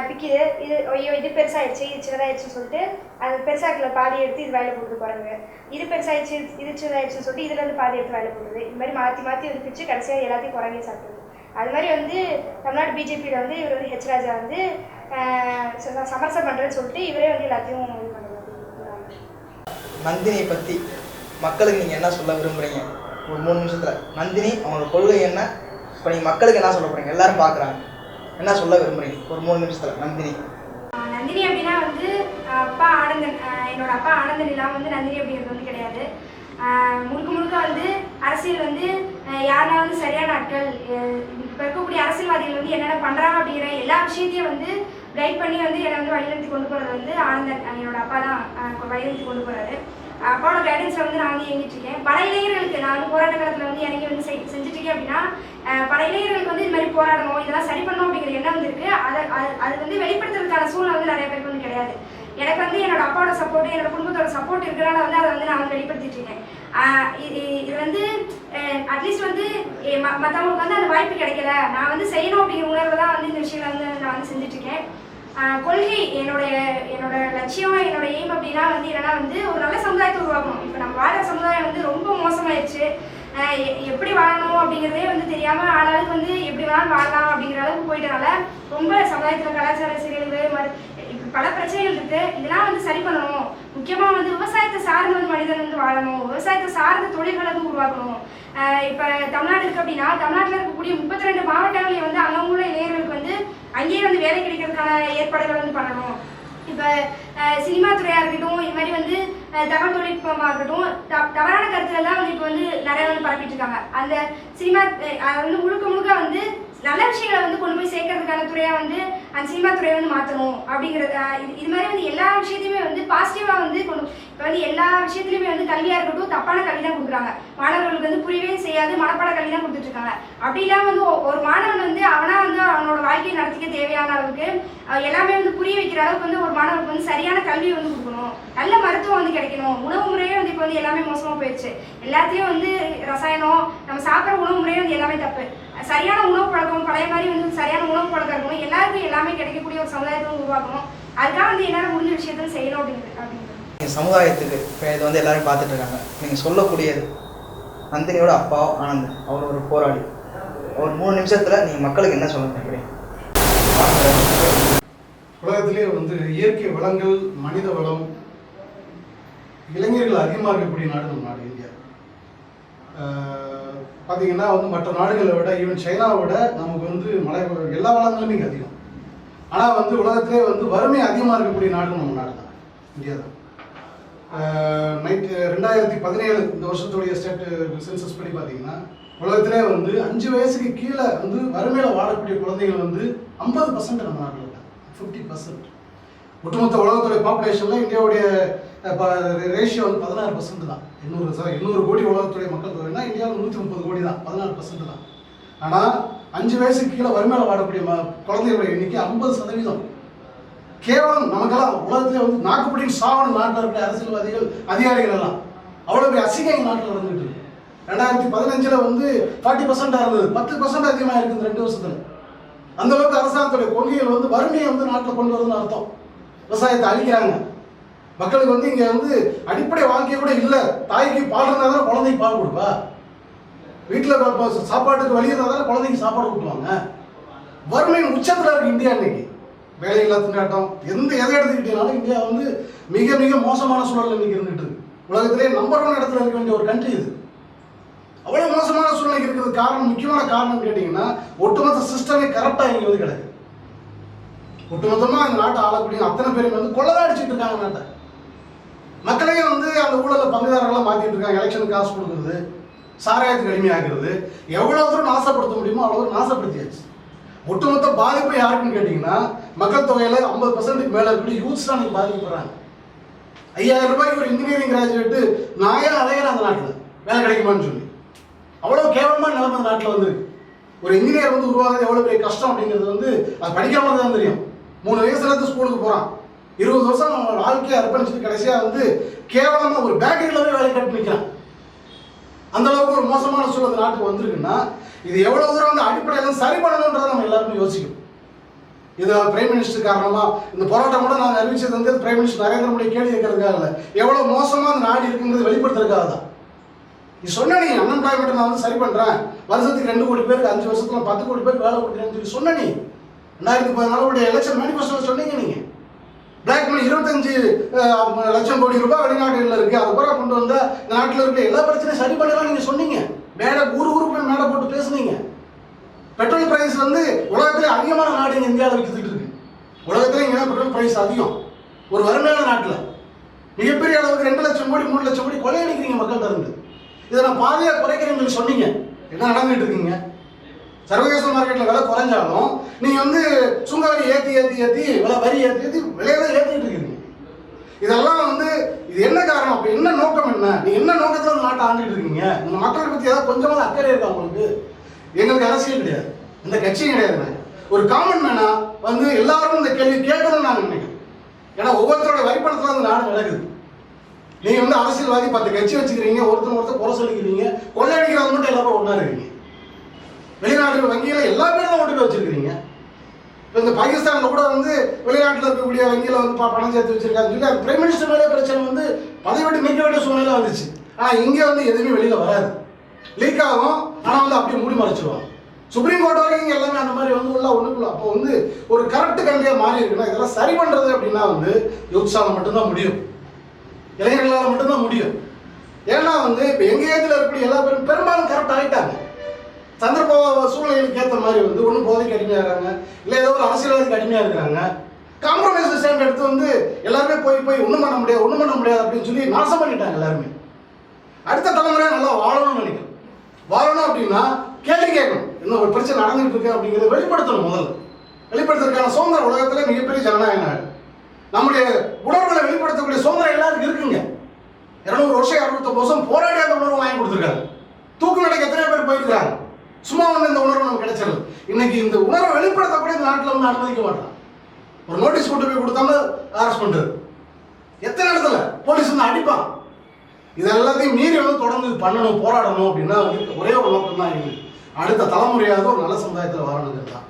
பிக்கிது பிக்குது. இது ஐயோ இது பெருசாகிடுச்சு இது சின்னதாகிடுச்சுன்னு சொல்லிட்டு அது பெருசாக்கில் பாதி எடுத்து இது வாயில போடுது குரங்கு. இது பெருசாகிடுச்சு இது சின்னதாகிடுச்சுன்னு சொல்லிட்டு இதுலேருந்து பாதி எடுத்து வேலை போடுது. இது மாதிரி மாற்றி மாற்றி வந்து பிச்சு கடைசியாக எல்லாத்தையும் குரங்கே சாப்பிடுது. அது மாதிரி வந்து தமிழ்நாடு பிஜேபியில் வந்து இவர் வந்து ஹெச் ராஜா வந்து ச- சமரசம் பண்ணுறேன்னு சொல்லிட்டு இவரே வந்து எல்லாத்தையும் நந்தினியை பற்றி மக்களுக்கு நீங்கள் என்ன சொல்ல விரும்புகிறீங்க ஒரு மூணு நிமிஷத்தில். நந்தினி அவங்களோட கொள்கை என்ன? இப்போ நீங்கள் மக்களுக்கு என்ன சொல்ல போகிறீங்க எல்லாரும் பார்க்குறாங்க என்ன சொல்ல விரும்புகிறீங்க ஒரு மூணு நிமிஷத்தில் நந்தினி. நந்தினி அப்படின்னா வந்து அப்பா ஆனந்தன் என்னோட அப்பா ஆனந்தன் இல்லாமல் வந்து நந்தினி அப்படிங்கிறது வந்து கிடையாது. முழுக்க முழுக்க வந்து அரசியல் வந்து யாருனா வந்து சரியான ஆட்கள் இப்போ இருக்கக்கூடிய அரசியல்வாதிகள் வந்து என்னென்ன பண்ணுறாங்க அப்படிங்கிற எல்லா விஷயத்தையும் வந்து கைட் பண்ணி வந்து என்னை வந்து வழிநடத்தி கொண்டு போகிறது வந்து ஆனந்தன் என்னோட அப்பா தான் வழிநடத்தி கொண்டு போகிறாரு அப்பாவோட கைடன்ஸில் வந்து நான் வந்து இயங்கிட்டு இருக்கேன். பல இளைஞர்களுக்கு நான் வந்து போராட்ட காலத்தில் வந்து இறங்கி வந்து செய் செஞ்சுட்டு இருக்கேன் அப்படின்னா பல இளைஞர்களுக்கு வந்து இது மாதிரி போராடணும் இதெல்லாம் சரி பண்ணணும் அப்படிங்கிற எண்ணம் வந்து இருக்கு. அதை அது அது வந்து வெளிப்படுத்துறதுக்கான சூழ்நிலை வந்து நிறைய பேருக்கு வந்து கிடையாது. எனக்கு வந்து என்னோட அப்பாவோட சப்போர்ட் என்னோட குடும்பத்தோட சப்போர்ட் இருக்கிறனால வந்து அதை வந்து நான் வந்து வெளிப்படுத்திட்டு இருக்கேன். இது இது வந்து அட்லீஸ்ட் வந்து எ- ம- வந்து அந்த வாய்ப்பு கிடைக்கல. நான் வந்து செய்யணும் அப்படிங்கிற உணர்வு தான் வந்து இந்த விஷயங்களை வந்து நான் வந்து செஞ்சுட்ருக்கேன். கொள்கை என்னுடைய என்னோட லட்சியம் என்னோட எய்ம் அப்படின்னா வந்து என்னன்னா வந்து ஒரு நல்ல சமுதாயத்தை உருவாக்கணும். இப்போ நம்ம வாழ சமுதாயம் வந்து ரொம்ப மோசமாயிடுச்சு எப்படி வாழணும் அப்படிங்கிறதே வந்து தெரியாமல் ஆளாளுக்கு வந்து எப்படி வேணாலும் வாழலாம் அப்படிங்கிற அளவுக்கு போயிட்டனால ரொம்ப சமுதாயத்தில் கலாச்சார சீரழிவு மறு பல பிரச்சனைகள் இருக்கு. இதெல்லாம் வந்து சரி பண்ணணும். முக்கியமாக வந்து விவசாயத்தை சார்ந்த வந்து மனிதன் வந்து வாழணும். விவசாயத்தை சார்ந்த தொழில்களை வந்து உருவாக்கணும். இப்போ இப்ப தமிழ்நாடு இருக்கு அப்படின்னா தமிழ்நாட்டில் இருக்கக்கூடிய முப்பத்தி ரெண்டு மாவட்டங்களையும் வந்து அங்கே இளைஞர்களுக்கு வந்து அங்கேயே வந்து வேலை கிடைக்கிறதுக்கான ஏற்பாடுகள் வந்து பண்ணணும். இப்போ சினிமா துறையாக இருக்கட்டும் இது மாதிரி வந்து தகவல் தொழில்நுட்பமாக இருக்கட்டும் த- தவறான கருத்துக்கள்லாம் வந்து இப்போ வந்து நிறைய வந்து பரப்பிட்டு இருக்காங்க. அந்த சினிமா அதை அது வந்து முழுக்க முழுக்க வந்து நல்ல விஷயங்களை வந்து கொண்டு போய் சேர்க்கறதுக்கான துறையாக வந்து அந்த சினிமா துறையை வந்து மாற்றணும் அப்படிங்கிறது இது இது மாதிரி வந்து எல்லா விஷயத்தையுமே வந்து பாசிட்டிவாக வந்து கொண்டு இப்போ வந்து எல்லா விஷயத்துலையுமே வந்து கல்வியாக இருக்கட்டும் தப்பான கல்வி தான் கொடுக்குறாங்க. மாணவர்களுக்கு வந்து புரியவே செய்யாது மனப்பாட கல்வி தான் கொடுத்துட்ருக்காங்க அப்படிலாம் அப்படி இல்லாமல் வந்து ஒரு மாணவன் வந்து அவனாக வந்து அவனோட வாழ்க்கையை நடத்திக்க தேவையான அளவுக்கு எல்லாமே வந்து புரிய வைக்கிற அளவுக்கு வந்து ஒரு மாணவனுக்கு வந்து சரியான கல்வி வந்து கொடுக்கணும். நல்ல மருத்துவம் வந்து கிடைக்கணும். உணவு முறையே வந்து இப்போ வந்து எல்லாமே மோசமாக போயிடுச்சு எல்லாத்துலேயும் வந்து ரசாயனம் நம்ம சாப்பிட்ற உணவு முறையே வந்து எல்லாமே தப்பு. சரியான உணவு பழக்கம் பழைய மாதிரி வந்து சரியான உணவு பழக்கம் இருக்கணும். கிடைக்கக்கூடிய ஒரு சமுதாயத்தை உருவாக்கணும். அதுக்காக வந்து என்னால் முடிஞ்ச விஷயத்த செய்யணும் அப்படிங்கிறது அப்படிங்கிறது நீங்கள் சமுதாயத்துக்கு இப்போ இது வந்து எல்லாரும் பார்த்துட்டு இருக்காங்க நீங்கள் சொல்லக்கூடியது நந்தினியோட அப்பா ஆனந்த். அவர் ஒரு போராளி. ஒரு மூணு நிமிஷத்தில் நீங்கள் மக்களுக்கு என்ன சொல்ல நினைக்கிறீங்க? உலகத்திலே வந்து இயற்கை வளங்கள் மனித வளம் இளைஞர்கள் அதிகமாக இருக்கக்கூடிய நாடு நம்ம நாடு இந்தியா. பார்த்தீங்கன்னா வந்து மற்ற நாடுகளை விட ஈவன் சைனாவை விட நமக்கு வந்து மழை எல்லா வளங்களுமே இங்கே அதிகம். ஆனால் வந்து உலகத்திலே வந்து வறுமை அதிகமாக இருக்கக்கூடிய நாடு நம்ம நாடு தான் இந்தியா தான் நைட்டு ரெண்டாயிரத்தி பதினேழு இந்த வருஷத்துடைய ஸ்டேட் சென்சஸ் படி பார்த்தீங்கன்னா உலகத்திலே வந்து அஞ்சு வயசுக்கு கீழே வந்து வறுமையில் வாழக்கூடிய குழந்தைகள் வந்து ஐம்பது பர்சன்ட் நம்ம நாட்டில் இருக்காங்க ஃபிஃப்டி பர்சன்ட் ஒட்டுமொத்த உலகத்துடைய பாப்புலேஷனில் இந்தியாவுடைய ரேஷியோ வந்து பதினாறு பர்சன்ட் தான். எண்ணூறு சார் எண்ணூறு கோடி உலகத்துடைய மக்கள் தொகைனா இந்தியாவில் நூற்றி முப்பது கோடி தான். பதினாறு பர்சன்ட் தான். ஆனால் அஞ்சு வயசுக்கு கீழே வறுமையில் வாடக்கூடிய குழந்தைகளுடைய எண்ணிக்கை ஐம்பது சதவீதம். கேவலம் நமக்கெல்லாம் உலகத்திலே வந்து நாக்குப்படியும் சாவணும் நாட்டில் இருக்கிற அரசியல்வாதிகள் அதிகாரிகள் எல்லாம். அவ்வளோ பெரிய அசிங்க எங்கள் நாட்டில் நடந்துட்டு ரெண்டாயிரத்தி பதினஞ்சில் வந்து ஃபார்ட்டி பர்சன்ட் இருந்தது. பத்து பர்சன்ட் அதிகமாக இருக்குது ரெண்டு வருஷத்தில். அந்த அளவுக்கு அரசாங்கத்துடைய கொள்கைகள் வந்து வறுமையை வந்து நாட்டில் கொண்டு வருதுன்னு அர்த்தம். விவசாயத்தை அழிக்கிறாங்க. மக்களுக்கு வந்து இங்கே வந்து அடிப்படை வாழ்க்கை கூட இல்லை. தாய்க்கு பால் இருந்தால் தானே குழந்தைக்கு பால் கொடுப்பா? வீட்டில் சாப்பாட்டுக்கு வழி இருந்தால் குழந்தைக்கு சாப்பாடு ஊட்டுவாங்க வறுமையின் உச்சத்தில் இருக்குது இந்தியா இன்னைக்கு. வேலையில்லா திண்டாட்டம் எந்த எதை எடுத்துக்கிட்டீங்கனாலும் இந்தியா வந்து மிக மிக மோசமான சூழலில் இன்னைக்கு இருந்துட்டு இருக்கு. உலகத்திலே நம்பர் ஒன் இடத்துல இருக்க வேண்டிய ஒரு கண்ட்ரி இது. அவ்வளோ மோசமான சூழ்நிலைக்கு இருக்கிறது காரணம் முக்கியமான காரணம் கேட்டிங்கன்னா ஒட்டுமொத்த சிஸ்டமே கரெக்டாக இங்கே வந்து கிடக்கு. ஒட்டுமொத்தமாக அந்த நாட்டை ஆளக்கூடிய அத்தனை பேரும் வந்து கொள்ளதாடிச்சிட்டு இருக்காங்க நாட்டை. மக்களையும் வந்து அந்த ஊழலில் பங்குதாரர்களாக மாற்றிட்டு இருக்காங்க எலெக்ஷனுக்கு காசு கொடுக்குறது. சாராயத்துக்கு அடிமையாகிறது. எவ்வளோ தூரம் நாசப்படுத்த முடியுமோ அவ்வளோ நாசப்படுத்தியாச்சு. ஒட்டுமொத்த பாதிப்பு யாருக்குன்னு கேட்டிங்கன்னா மக்கள் தொகையில் ஐம்பது பர்சன்ட்டுக்கு மேலே இருக்கக்கூடிய யூத்ஸ் தான் நீங்கள் பாதிக்கப்படுறாங்க. ஐயாயிரம் ரூபாய்க்கு ஒரு இன்ஜினியரிங் கிராஜுவேட்டு நான் ஏன் அலையிறேன் அந்த நாட்டில். வேலை கிடைக்குமான்னு சொல்லி. அவ்வளோ கேவலமான நிலைமை அந்த நாட்டில் வந்துருக்கு. ஒரு இன்ஜினியர் வந்து உருவாகிறது எவ்வளோ பெரிய கஷ்டம் அப்படிங்கிறது வந்து அது படிக்காமல் தான் தெரியும். மூணு வயசுல இருந்து ஸ்கூலுக்கு போகிறான் இருபது வருஷம் அவன் வாழ்க்கையை அர்ப்பணிச்சுட்டு கடைசியாக வந்து கேவலமாக ஒரு பேக்கரியில் போய் வேலை கட்டு நிற்கிறான் அந்த அளவுக்கு ஒரு மோசமான சூழல் அந்த நாட்டுக்கு வந்திருக்குன்னா இது எவ்வளவு தூரம் வந்து அடிப்படையில் சரி பண்ணணுன்றதை நம்ம எல்லாருமே யோசிக்கணும். இது பிரைம் மினிஸ்டர் காரணமா இந்த போராட்டம் கூட நாங்கள் அறிவிச்சது வந்து பிரைம் மினிஸ்டர் நரேந்திர மோடி கேள்வி கேட்கறதுக்காக இல்லை. எவ்வளவு மோசமா அந்த நாடு இருக்குங்கிறது வெளிப்படுத்துறதுக்காக தான். நீ சொன்ன நீ அன்எம்ப்ளாய்மெண்ட் நான் வந்து சரி பண்றேன். வருஷத்துக்கு ரெண்டு கோடி பேருக்கு அஞ்சு வருஷத்துல பத்து கோடி பேருக்கு வேலை கொடுக்குறேன்னு சொல்லி சொன்ன நீ. ரெண்டாயிரத்தி பதினாலுடைய எலெக்ஷன் மேனிஃபெஸ்டோ சொன்னீங்க நீங்க. பிளாக் மணி இருபத்தஞ்சு லட்சம் கோடி ரூபாய் வெளிநாடுகளில் இருக்குது அது பூரா கொண்டு வந்தால் இந்த நாட்டில் இருக்க எல்லா பிரச்சனையும் சரி பண்ணலாம் நீங்கள் சொன்னீங்க. மேடை ஊர் ஊருக்கு மேடை போட்டு பேசுனீங்க. பெட்ரோல் பிரைஸ் வந்து உலகத்திலே அதிகமான நாடு இங்கே இந்தியாவில் விற்றுட்டு இருக்கு. உலகத்திலே இங்கே பெட்ரோல் பிரைஸ் அதிகம். ஒரு வறுமையான நாட்டில். மிகப்பெரிய அளவுக்கு ரெண்டு லட்சம் கோடி மூணு லட்சம் கோடி கொள்ளையடிக்கிறீங்க மக்கள் தருந்து இதை நான் பாதியாக குறைக்கிறேன்னு சொல்லி சொன்னீங்க. என்ன நடந்துட்டு இருக்கீங்க? சர்வதேச மார்க்கெட்டில் விலை குறைஞ்சாலும் நீங்கள் வந்து சுங்கவரி ஏற்றி ஏற்றி ஏற்றி விலை வரி ஏற்றி ஏற்றி விலையை தான் ஏற்றிட்டு இருக்கீங்க. இதெல்லாம் வந்து இது என்ன காரணம் அப்போ என்ன நோக்கம் என்ன? நீ என்ன நோக்கத்தில் ஒரு நாட்டை ஆண்டுட்டு இருக்கீங்க? இந்த மக்களை பற்றி ஏதாவது கொஞ்சமாக அக்கறை இருக்கா உங்களுக்கு? எங்களுக்கு அரசியல் கிடையாது. இந்த கட்சியும் கிடையாது. ஒரு காமன் மேனா வந்து எல்லாரும் இந்த கேள்வி கேட்கணும்னு நான் நினைக்கிறேன். ஏன்னா ஒவ்வொருத்தரோட வரிப்பணத்தில் அந்த நாடு நடக்குது. நீங்கள் வந்து அரசியல்வாதி பத்து கட்சி வச்சுக்கிறீங்க ஒருத்தர் ஒருத்தர் குறை சொல்லிக்கிறீங்க கொள்ளையடிக்கிறவங்க மட்டும் எல்லாரும் ஒன்றா இருக்கீங்க. வெளிநாட்டு வங்கியில எல்லா பேரும் ஓட்டு வச்சிருக்கிறீங்க. இப்போ இந்த பாகிஸ்தானில் கூட வந்து வெளிநாட்டில் இருக்கக்கூடிய வங்கியில் வந்து பணம் சேர்த்து வச்சிருக்காங்க சொல்லி அது பிரைம் மினிஸ்டர் மேலே பிரச்சனை வந்து பதவி விட்டு நீக்க வேண்டிய சூழ்நிலை வந்துச்சு. ஆனால் இங்கே வந்து எதுவுமே வெளியில் வராது. லீக் ஆகும். ஆனால் வந்து அப்படியே மூடி மறைச்சிருவாங்க. சுப்ரீம் கோர்ட் வரைக்கும் எல்லாமே அந்த மாதிரி வந்து உள்ள ஒன்றுக்குள்ள அப்போ வந்து ஒரு கரெக்ட் கண்ட்ரியாக மாறி இருக்குன்னா இதெல்லாம் சரி பண்ணுறது அப்படின்னா வந்து யூத்ஸால் மட்டும்தான் முடியும். இளைஞர்களால் மட்டும்தான் முடியும். ஏன்னா வந்து இப்போ எங்கள் ஏஜில் இருக்கக்கூடிய எல்லா பேரும் பெரும்பாலும் கரெக்ட் ஆகிட்டாங்க சந்தர்ப்ப சூழ்நிலைகளுக்கு ஏற்ற மாதிரி வந்து ஒன்றும் போதைக்கு அடிமையாகிறாங்க இல்லை ஏதோ ஒரு அரசியல்வாதிக்கு அடிமையாக இருக்கிறாங்க. காம்ப்ரமைஸ் ஸ்டாண்ட் எடுத்து வந்து எல்லாருமே போய் போய் ஒன்றும் பண்ண முடியாது ஒன்றும் பண்ண முடியாது அப்படின்னு சொல்லி நாசம் பண்ணிட்டாங்க எல்லாருமே. அடுத்த தலைமுறை நல்லா வாழணும்னு நினைக்கிறேன் வாழணும் அப்படின்னா கேள்வி கேட்கணும். இன்னும் ஒரு பிரச்சனை நடந்துட்டு இருக்கு அப்படிங்கிறத வெளிப்படுத்தணும் முதல்ல. வெளிப்படுத்துறதுக்கான சுதந்திர உலகத்தில் மிகப்பெரிய ஜனநாயக நாடு. நம்முடைய உணர்வுகளை வெளிப்படுத்தக்கூடிய சுதந்திரம் எல்லாருக்கும் இருக்குங்க. இருநூறு வருஷம் இரநூத்தொம்பது வருஷம் போராடி அந்த உணர்வு வாங்கி கொடுத்துருக்காங்க. தூக்கு நடைக்கு எத்தனை பேர் போயிருக்காங்க. சும்மா ஒன்று இந்த உணர்வு நமக்கு கிடைச்சிருது. இன்னைக்கு இந்த உணர்வை வெளிப்படுத்தக்கூடிய இந்த நாட்டில் வந்து அனுமதிக்க மாட்டான் ஒரு நோட்டீஸ் கொண்டு போய் கொடுத்தாலும் அரெஸ்ட் பண்ணுறது எத்தனை இடத்துல? போலீஸ் வந்து அடிப்பான். இது எல்லாத்தையும் மீறி வந்து தொடர்ந்து பண்ணணும் போராடணும் அப்படின்னா வந்து ஒரே ஒரு நோக்கம் தான் இருக்குது. அடுத்த தலைமுறையாவது ஒரு நல்ல சமுதாயத்தில் வரணுங்கிறது தான்.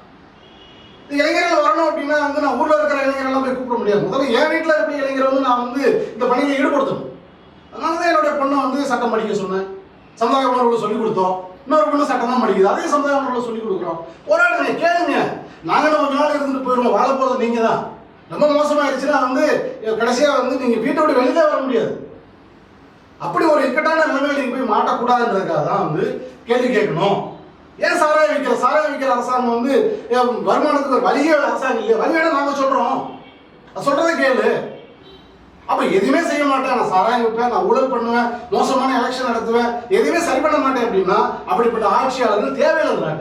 இந்த இளைஞர்கள் வரணும் அப்படின்னா வந்து நான் ஊரில் இருக்கிற இளைஞரெல்லாம் போய் கூப்பிட முடியாது. முதல்ல என் வீட்டில் இருக்கிற இளைஞரை வந்து நான் வந்து இந்த பணியில் ஈடுபடுத்தணும். அதனால தான் என்னுடைய பொண்ணை வந்து சட்டம் படிக்க சொன்னேன். சமுதாய உணர்வுகளை சொல்லிக் கொடுத்தோம். இன்னொரு பொண்ணு சட்டம் தான் படிக்குது. அதே சமுதாயம் நம்மள சொல்லிக் கொடுக்குறோம். போராடுங்க கேளுங்க. நாங்கள் நம்ம நாள் இருந்துட்டு போயிடுவோம் வாழ போகிறது நீங்கள் தான் ரொம்ப மோசமாயிருச்சுன்னா வந்து கடைசியாக வந்து நீங்கள் வீட்டை விட்டு வெளியிலே வர முடியாது. அப்படி ஒரு இக்கட்டான நிலைமையில நீங்கள் போய் மாட்டக்கூடாதுன்றதுக்காக தான் வந்து கேள்வி கேட்கணும். ஏன் சாராயம் விற்கிற சாராயம் விற்கிற அரசாங்கம் வந்து வருமானத்துக்கு ஒரு வழியே அரசாங்கம் இல்லையா? வழியோட நாங்கள் சொல்கிறோம் அது கேளு. அப்ப எதுவுமே செய்ய மாட்டேன். நான் சாராயம் விட்டேன் நான் ஊழல் பண்ணுவேன் மோசமான எலெக்ஷன் நடத்துவேன். எதுவுமே சரி பண்ண மாட்டேன் அப்படின்னா அப்படிப்பட்ட ஆட்சியாளர்கள் தேவையில்லை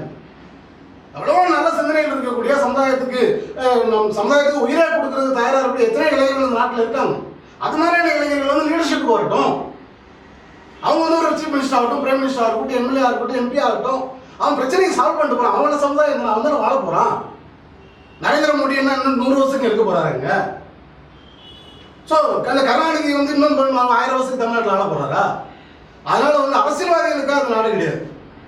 அவ்வளோ நல்ல சிந்தனைகள் இருக்கக்கூடிய சமுதாயத்துக்கு நம் சமுதாயத்துக்கு உயிரை கொடுக்கறது தயாராக இருக்க எத்தனை இளைஞர்கள் இந்த நாட்டில் இருக்காங்க? அது மாதிரியான இளைஞர்கள் வந்து லீடர்ஷிப் வரட்டும். அவங்க வந்து ஒரு சீஃப் மினிஸ்டர் ஆகட்டும் பிரைம் மினிஸ்டர் ஆகட்டும் எம்எல்ஏ ஆகட்டும் எம்பி ஆகட்டும் அவன் பிரச்சனையை சால்வ் பண்ணிட்டு போறான். அவனோட சமுதாயம் அவன் வந்து வாழ போறான். நரேந்திர மோடி என்ன இன்னும் நூறு வருஷத்துக்கு இருக்க போறாருங்க ஸோ கருணாநிதி வந்து இன்னும் பண்ண- ஆயிரம் வருஷத்துக்கு தமிழ்நாட்டில் ஆள போறாரா அதனால வந்து அரசியல்வாதிகளுக்காக அந்த நாடு கிடையாது.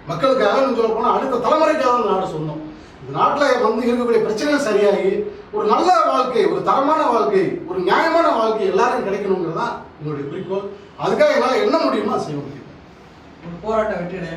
மக்களுக்காக நம்ம சொல்ல போனால் அடுத்த தலைமுறைக்காக அந்த நாடு சொந்தம் இந்த நாட்டில் வந்து இருக்கக்கூடிய பிரச்சனைகள் சரியாகி ஒரு நல்ல வாழ்க்கை ஒரு தரமான வாழ்க்கை ஒரு நியாயமான வாழ்க்கை எல்லாரும் கிடைக்கணுங்கிறது தான் என்னுடைய குறிக்கோள். அதுக்காக என்னால் என்ன முடியுமோ செய்ய முடியும். ஒரு போராட்டம் வெற்றிடு